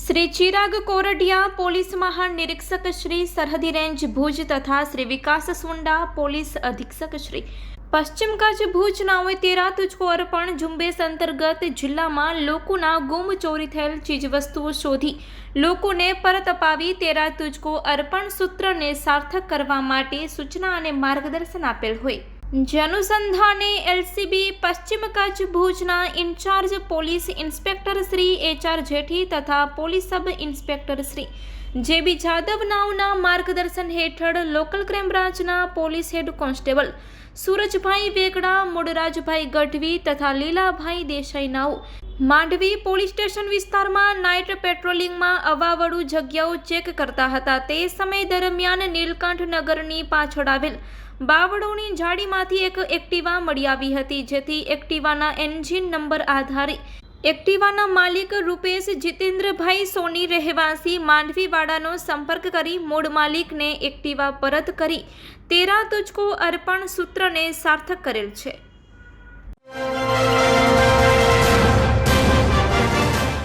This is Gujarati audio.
શ્રી ચિરાગ કોરડિયા પોલીસ મહાનિરીક્ષક શ્રી સરહદી રેન્જ ભુજ તથા શ્રી વિકાસ સુંડા પોલીસ અધિક્ષક શ્રી. પશ્ચિમ કચ્છ ભુજ નાઓએ તેરા તુજકો અર્પણ ઝુંબેશ અંતર્ગત જિલ્લામાં લોકોના ગુમ ચોરી થયેલ ચીજવસ્તુઓ શોધી. લોકોને પરત અપાવી તેરા તુજકો અર્પણ સૂત્રને સાર્થક કરવા માટે સૂચના અને માર્ગદર્શન આપેલ હોય. જે અનુસંધાને એલસીબી પશ્ચિમ કચ્છ ભુજના incharge police inspector Shri HR Jethi તથા police sub inspector Shri JB Jadav નાવના માર્ગદર્શન હેઠળ લોકલ ક્રાઇમ બ્રાન્ચના police head constable Surajbhai Vegda, Mudrajbhai Gadhvi તથા લીલાભાઈ દેસાઈ નાવ. માંડવી પોલીસ સ્ટેશન વિસ્તારમાં નાઇટ પેટ્રોલિંગમાં અવાવડું જગ્યાઓ ચેક કરતા હતા. તે સમય દરમિયાન નીલકંઠ નગરની પાછળ આવેલ બાવળોની જાળીમાંથી એક એક્ટિવા મળી આવી હતી, જેથી એક્ટિવાના એન્જિન નંબર આધારે એક્ટિવાના માલિક રૂપેશ જીતેન્દ્રભાઈ સોની રહેવાસી માંડવીવાડાનો સંપર્ક કરી મૂળ માલિકને એક્ટિવા પરત કરી તેરા તુજકો અર્પણ સૂત્રને સાર્થક કરેલ છે.